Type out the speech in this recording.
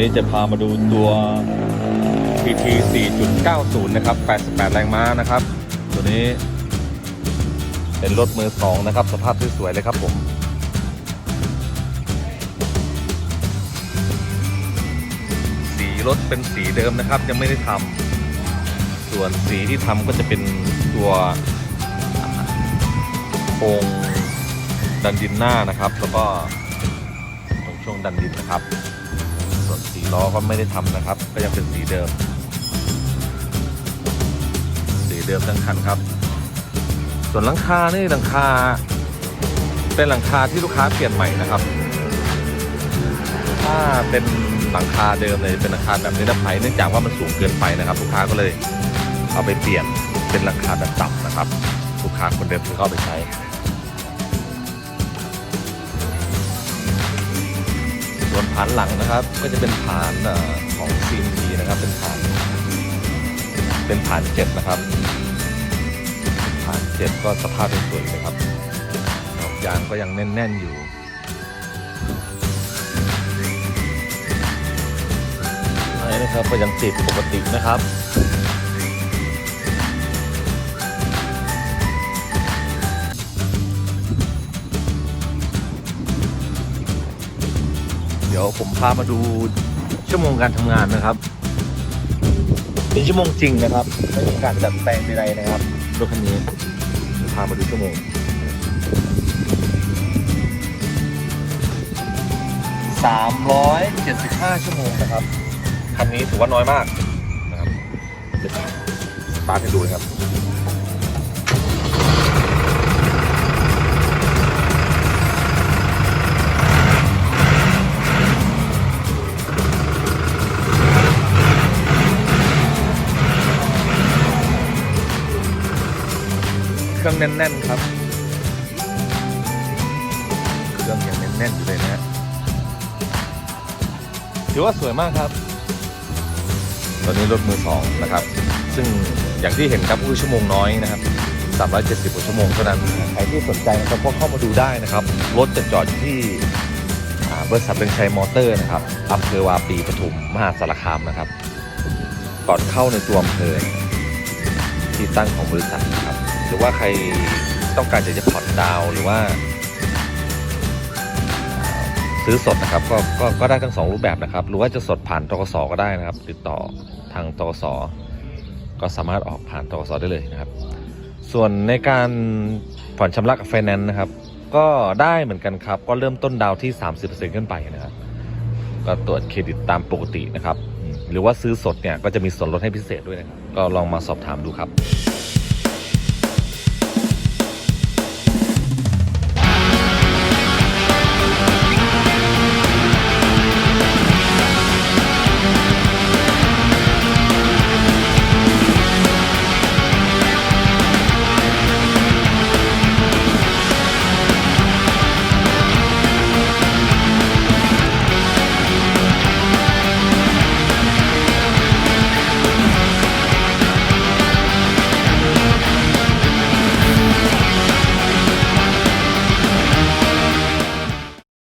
นี้จะพามาดูตัว PT 4.90 นะครับ 88 แรงม้านะครับ ตัวนี้ เป็นรถมือสองนะครับ สภาพสวยๆเลยครับผมสีรถเป็นสีเดิมนะครับ ยังไม่ได้ทำส่วนสีที่ทำก็จะเป็นตัวโครงดันดินหน้านะครับ แล้วก็ตรงช่วงดันดินนะครับ ล้อก็ไม่ได้ทำนะครับ ก็ยังเป็นสีเดิม สีเดิมทั้งคันครับ ส่วนหลังคานี่หลังคา เป็นหลังคาที่ลูกค้าเปลี่ยนใหม่นะครับ ถ้าเป็นหลังคาเดิมเลยเป็นหลังคาแบบนิรภัยเนื่องจากว่ามันสูงเกินไปนะครับ ลูกค้าก็เลยเอาไปเปลี่ยนเป็นหลังคาแบบต่ำนะครับ ลูกค้าคนเดิมที่เขาเอาไปใช้านหลังนะครับ ก็จะเป็นผานอของ CMT นะครับ เป็นผาน เป็นผานเจ็ดนะครับผานเจ็ดก็สภาพเป็นสวยเลยครับดอกยางก็ยังแน่น ๆ อยู่อันนี้นะครับก็ยังติดปกตินะครับ ดี๋ยวผมพามาดูชั่วโมงการทำงานนะครับ เป็นชั่วโมงจริงนะครับไม่มีการดัดแปลงใดๆนะครับรถคันนี้พามาดูชั่วโมง375ชั่วโมงนะครับคันนี้ถือว่าน้อยมากนะครับเดี๋ยวสตาร์ทให้ดูนะครับ เครื่องแน่นๆครับ เครื่องยังแน่นๆอยู่เลยนะฮะถือว่าสวยมากครับ ตอนนี้รถมือสองนะครับ ซึ่งอย่างที่เห็นครับคือชั่วโมงน้อยนะครับ370กว่าชั่วโมงเท่านั้นใครที่สนใจนะครับก็เข้ามาดูได้นะครับ รถจะจอดอยู่ที่อ่าบริษัทเรืองชัยมอเตอร์นะครับอำเภอวาปีปทุมมหาสารคามนะครับ ก่อนเข้าในตัวอำเภอที่ตั้งของบริษัทนะครับ หรือว่าใครต้องการจะจะผ่อนดาวหรือว่า ซื้อสดนะครับก็ก็ก็ได้ทั้งสองรูปแบบนะครับ หรือว่าจะสดผ่านตกสก็ได้นะครับ ติดต่อทางตกสก็สามารถออกผ่านตกสได้เลยนะครับ ส่วนในการผ่อนชำระกับไฟแนนซ์นะครับ ก็ได้เหมือนกันครับ ก็เริ่มต้นดาวน์ที่ 30%ขึ้นไปนะครับ ก็ตรวจเครดิตตามปกตินะครับ หรือว่าซื้อสดเนี่ยก็จะมีส่วนลดให้พิเศษด้วยนะครับ ก็ลองมาสอบถามดูครับ